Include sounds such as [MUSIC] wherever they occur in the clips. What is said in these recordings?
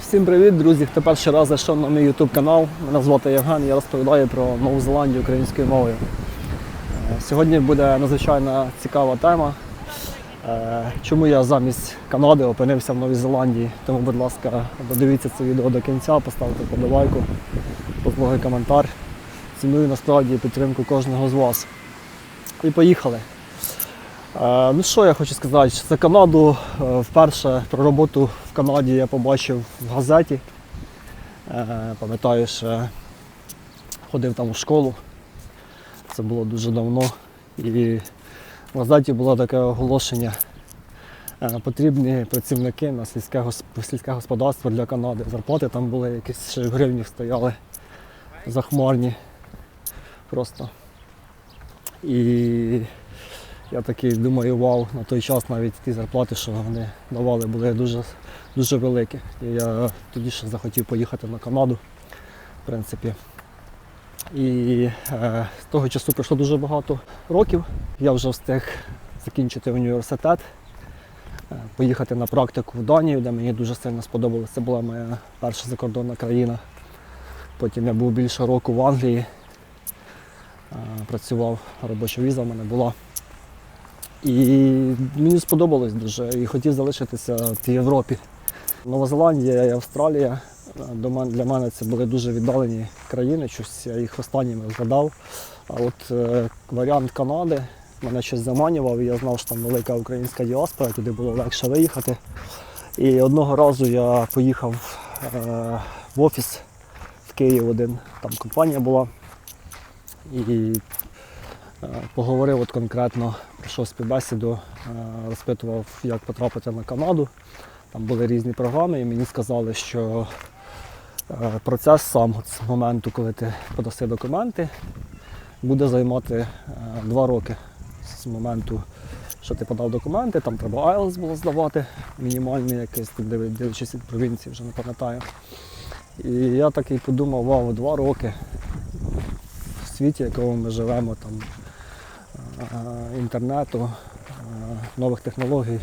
Всім привіт, друзі! Хто перший раз зайшов на мій YouTube канал. Мене звати Євген, я розповідаю про Нову Зеландію українською мовою. Е, Сьогодні буде надзвичайно цікава тема. Е, Чому я замість Канади опинився в Новій Зеландії. Тому, будь ласка, додивіться це відео до кінця, поставте подобайку, послухай коментар. Ціную насправді підтримку кожного з вас. І поїхали. Е, Ну що я хочу сказати, за Канаду е, вперше про роботу в Канаді я побачив в газеті. Е, Пам'ятаю, що ходив там у школу. Це було дуже давно. І в газеті було таке оголошення. Потрібні працівники на сільське, сільське господарство для Канади. Зарплати там були якісь гривнях стояли захмарні. Просто. І я такий думаю, вау, на той час навіть ті зарплати, що вони давали, були дуже, дуже великі. І я тоді ще захотів поїхати на Канаду, в принципі. І е, з того часу пройшло дуже багато років. Я вже встиг закінчити університет, е, поїхати на практику в Данію, де мені дуже сильно сподобалося. Це була моя перша закордонна країна. Потім я був більше року в Англії, е, працював, робоча віза в мене була. І мені сподобалось дуже і хотів залишитися в Європі. Нова Зеландія і Австралія е, для мене це були дуже віддалені країни, щось я їх останніми згадав. А от е, варіант Канади мене щось заманював, і я знав, що там велика українська діаспора, туди було легше виїхати. І одного разу я поїхав е, в офіс в Київ один, там компанія була. І Поговорив от конкретно, пройшов співбесіду, е, розпитував, як потрапити на Канаду. Там були різні програми, і мені сказали, що е, процес сам з моменту, коли ти подаси документи, буде займати е, два роки. З моменту, що ти подав документи, там треба IELTS було здавати, мінімальний якийсь, дивлячись від провінції, вже не пам'ятаю. І я такий подумав, вау, два роки в світі, в якому ми живемо, там е, інтернету, е, нових технологій,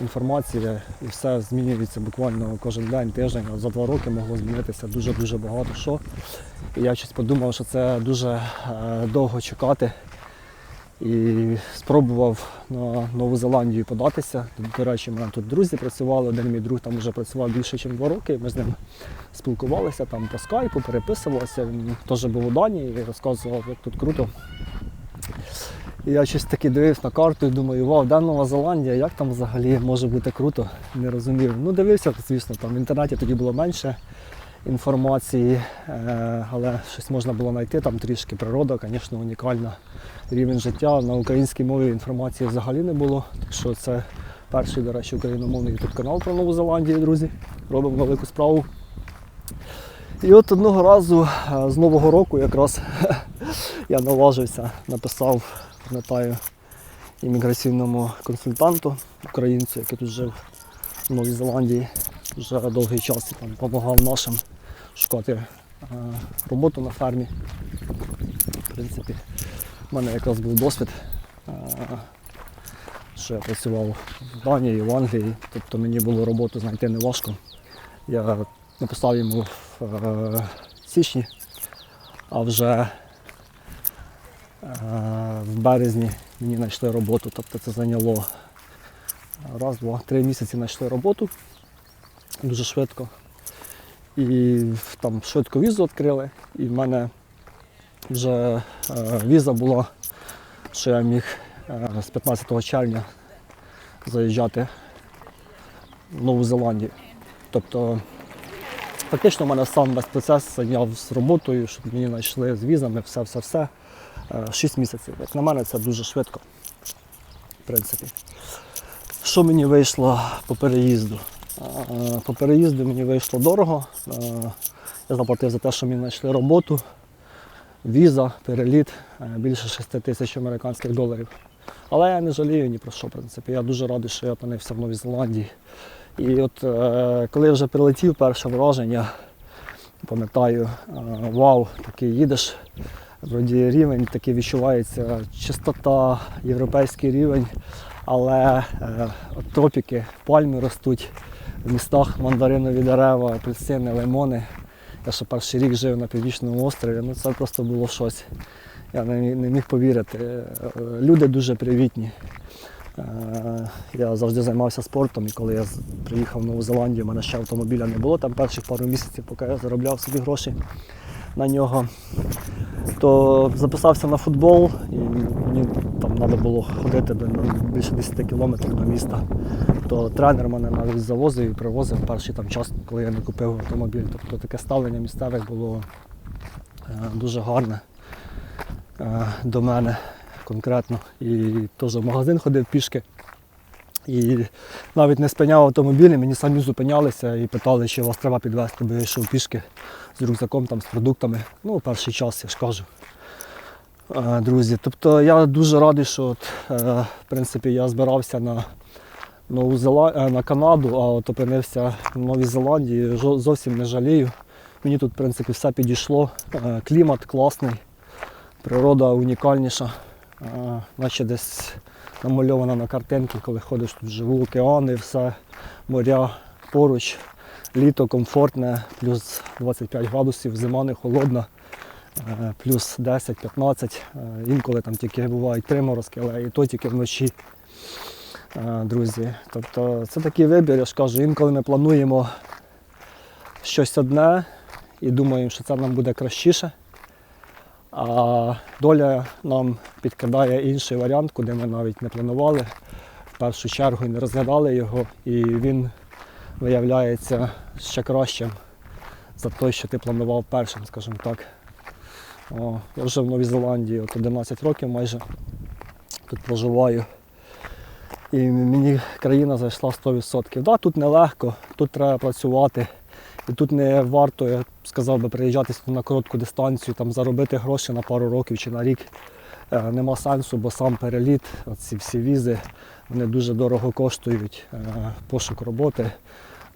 інформація і все змінюється буквально кожен день, тиждень. От за два роки могло змінитися дуже-дуже багато що. І я щось подумав, що це дуже е, довго чекати. І спробував на Нову Зеландію податися. До речі, мене тут друзі працювали, один мій друг там вже працював більше, ніж два роки. Ми з ним спілкувалися там по скайпу, переписувалися. Він теж був у Данії і розказував, як тут круто. Я щось таки дивився на карту і думаю, вау, де Нова Зеландія, як там взагалі може бути круто, не розумів. Ну, дивився, звісно, там в інтернеті тоді було менше інформації, е, але щось можна було знайти, там трішки природа, звісно, унікальна. Рівень життя. На українській мові інформації взагалі не було. Так що це перший, до речі, україномовний YouTube канал про Нову Зеландію, друзі. Робимо велику справу. І от одного разу е, з Нового року якраз [LAUGHS] я наважився, написав, пам'ятаю, імміграційному консультанту, українцю, який тут жив в Новій Зеландії вже довгий час і там допомагав нашим шукати е, роботу на фермі. В принципі, в мене якраз був досвід, е, що я працював в Данії, в Англії, тобто мені було роботу знайти не важко. Я написав йому в е, січні, а вже в березні мені знайшли роботу. Тобто це зайняло раз, два, три місяці знайшли роботу дуже швидко. І там швидко візу відкрили, і в мене вже е, віза була, що я міг е, з 15 червня заїжджати в Нову Зеландію. Тобто фактично в мене сам весь процес зайняв з роботою, щоб мені знайшли з візами, все-все-все. 6 місяців. Як на мене, це дуже швидко. В принципі. Що мені вийшло по переїзду? Е, По переїзду мені вийшло дорого. Е, Я заплатив за те, що мені знайшли роботу, віза, переліт е, більше 6 тисяч американських доларів. Але я не жалію ні про що, в принципі. Я дуже радий, що я опинився в Новій Зеландії. І от е, коли я вже прилетів, перше враження, пам'ятаю, е, вау, такий їдеш, вроді рівень такий відчувається, чистота, європейський рівень, але е, тропіки, пальми ростуть, в містах мандаринові дерева, апельсини, лимони. Я ще перший рік жив на північному острові, ну це просто було щось. Я не, не міг повірити. Е, Люди дуже привітні. Е, Я завжди займався спортом, і коли я приїхав в Нову Зеландію, у мене ще автомобіля не було там перших пару місяців, поки я заробляв собі гроші на нього. То записався на футбол, і мені там треба було ходити до- більше 10 кілометрів до міста. То тренер мене навіть завозив і привозив перший там час, коли я не купив автомобіль. Тобто таке ставлення місцевих було е, дуже гарне е, до мене конкретно. І теж в магазин ходив пішки. І навіть не спиняв автомобілі, мені самі зупинялися і питали, чи вас треба підвезти, бо я йшов пішки з рюкзаком, там, з продуктами. Ну, перший час, я ж кажу. Е, Друзі, тобто я дуже радий, що от, е, в принципі, я збирався на, Нову Зела... е, на Канаду, а от опинився в Новій Зеландії. Зовсім не жалію. Мені тут, в принципі, все підійшло. Клімат класний, природа унікальніша, наче десь намальована на картинці, коли ходиш тут живу, океани, все, моря поруч, літо комфортне, плюс 25 градусів, зима не холодна, е, плюс 10-15, е, інколи там тільки бувають приморозки, але і то тільки вночі. Е, Друзі, тобто це такий вибір, я ж кажу, інколи ми плануємо щось одне і думаємо, що це нам буде кращіше. А доля нам підкидає інший варіант, куди ми навіть не планували в першу чергу і не розглядали його, і він виявляється ще кращим за той, що ти планував першим, скажімо так. О, я вже в Новій Зеландії от 11 років майже тут проживаю. І мені країна зайшла 100%. Да, тут нелегко, тут треба працювати. І тут не варто, я сказав би, приїжджати на коротку дистанцію, там заробити гроші на пару років чи на рік. Е, нема сенсу, бо сам переліт, ці всі візи, вони дуже дорого коштують, е, пошук роботи,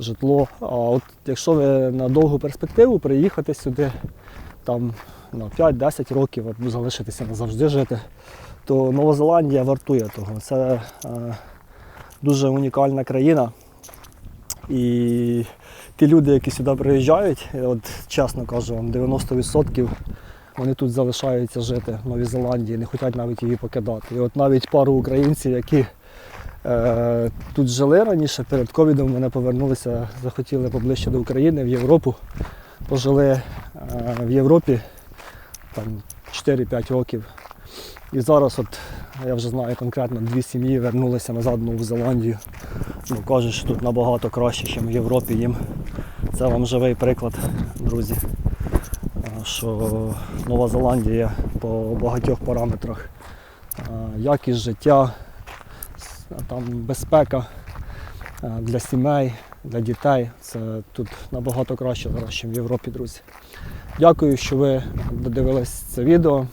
житло. А от якщо ви на довгу перспективу приїхати сюди, там на 5-10 років або залишитися назавжди жити, то Нова Зеландія вартує того. Це е, дуже унікальна країна. І ті люди, які сюди приїжджають, от чесно кажу вам, 90% вони тут залишаються жити в Новій Зеландії, не хочуть навіть її покидати. І от навіть пару українців, які е, тут жили раніше, перед ковідом вони повернулися, захотіли поближче до України, в Європу. Пожили е, в Європі там 4-5 років. І зараз, от я вже знаю конкретно, дві сім'ї вернулися назад в Нову Зеландію. Ну, кажуть, що тут набагато краще, ніж в Європі їм. Це вам живий приклад, друзі. Що Нова Зеландія по багатьох параметрах. Якість життя, там безпека для сімей, для дітей. Це тут набагато краще зараз, ніж в Європі, друзі. Дякую, що ви додивились це відео.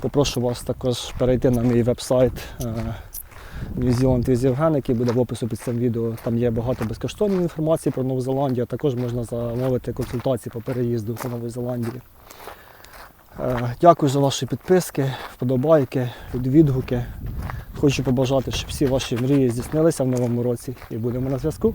Попрошу вас також перейти на мій веб-сайт Zealand with Євген, який буде в опису під цим відео. Там є багато безкоштовної інформації про Нову Зеландію, а також можна замовити консультації по переїзду до Нової Зеландії. Е, Дякую за ваші підписки, вподобайки, відгуки. Хочу побажати, щоб всі ваші мрії здійснилися в новому році і будемо на зв'язку.